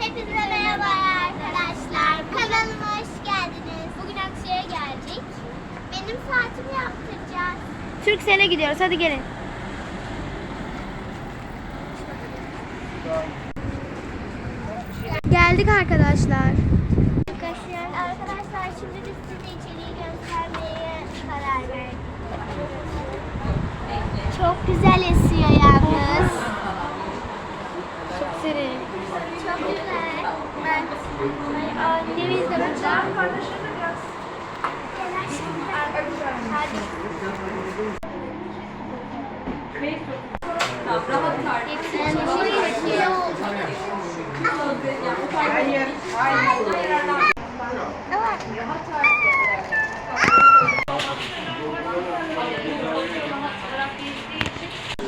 Hepinize merhaba arkadaşlar. Kanalıma hoş geldiniz. Bugün Aksiya'ya geldik. Benim saatimi yaptıracağız. Türksel'e gidiyoruz. Hadi gelin. Geldik arkadaşlar. Arkadaşlar, arkadaşlar şimdi biz size içeriği göstermeye karar verdik. Çok güzel esiyor yalnız. Çok serin. Çok güzel. Ben annemiz de burada.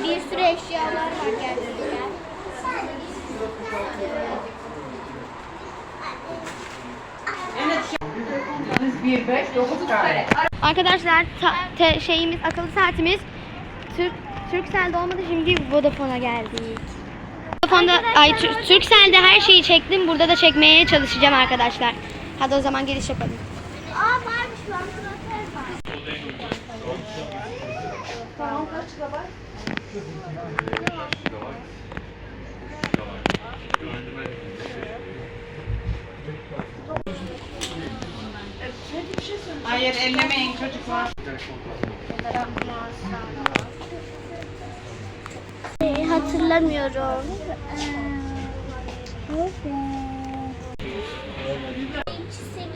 Bir sürü eşyalar var gerçekten. 1, 5, 9 kare. Arkadaşlar ta- te- şeyimiz akıllı saatimiz Türk Turkcell'de olmadı şimdi Vodafone'a geldik. Vodafone'da ay Tür- Turkcell'de her şeyi çektim. Burada da çekmeye çalışacağım arkadaşlar. Hadi o zaman giriş yapalım. Aa varmış şu an var. Hayır ellemeyin çocuklar. Ee, hatırlamıyorum.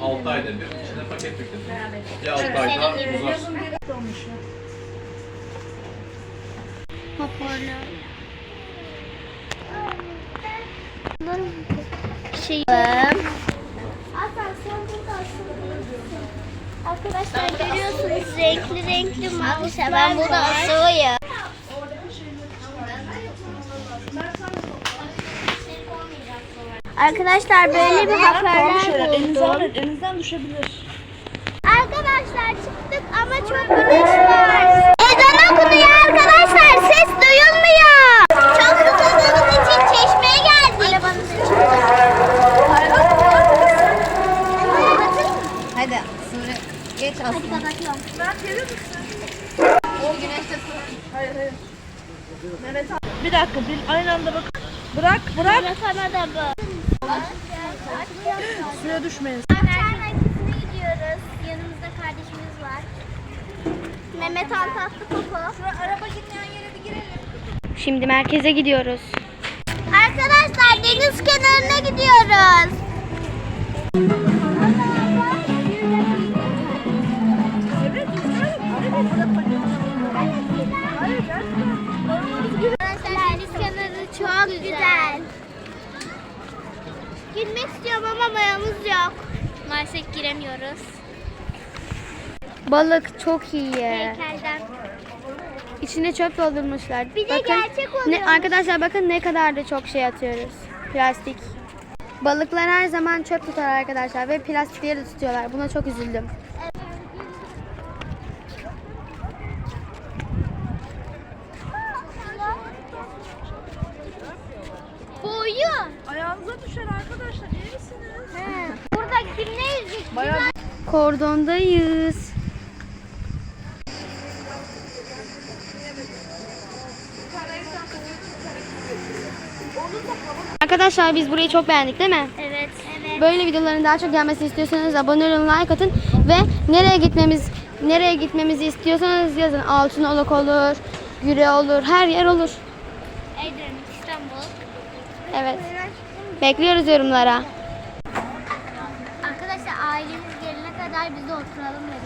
6 ayda bir içine paket yükledim. Bir 6 ayda uzar. Hoparlör. Şey. Hasan Arkadaşlar görüyorsunuz renkli renkli Arkadaşlar ben burada asılıyım. Arkadaşlar böyle bir buldum. Elinizden düşebilir. Arkadaşlar çıktık ama çok güneş var. Geç Hadi aslında. kapatıyorum. Bir dakika bir aynı anda bak. Bırak bırak. Sana da bu. Suya düşmeyin. Akçay merkezine gidiyoruz. Yanımızda kardeşimiz var. Mehmet Antatlı Koko. araba gitmeyen yere bir girelim. Şimdi merkeze gidiyoruz. Arkadaşlar deniz kenarına gidiyoruz. Çok güzel. Girmek istiyorum ama mayamız yok. Maalesef giremiyoruz. Balık çok iyi. Heykelden. İçine çöp doldurmuşlar. Bir de gerçek ne, oluyormuş. Arkadaşlar bakın ne kadar da çok şey atıyoruz. Plastik. Balıklar her zaman çöp tutar arkadaşlar ve plastikleri de tutuyorlar. Buna çok üzüldüm. Ayağınıza düşer arkadaşlar. İyi misiniz? Burada kim ne yüzecek? Bayağı Kordondayız. Arkadaşlar biz burayı çok beğendik değil mi? Evet. Evet. Böyle videoların daha çok gelmesini istiyorsanız abone olun, like atın ve nereye gitmemiz nereye gitmemizi istiyorsanız yazın. Altınoluk olur, Güre olur, her yer olur. Edremit, İstanbul. Evet. Bekliyoruz yorumlara. Arkadaşlar ailemiz gelene kadar biz de oturalım geliyoruz.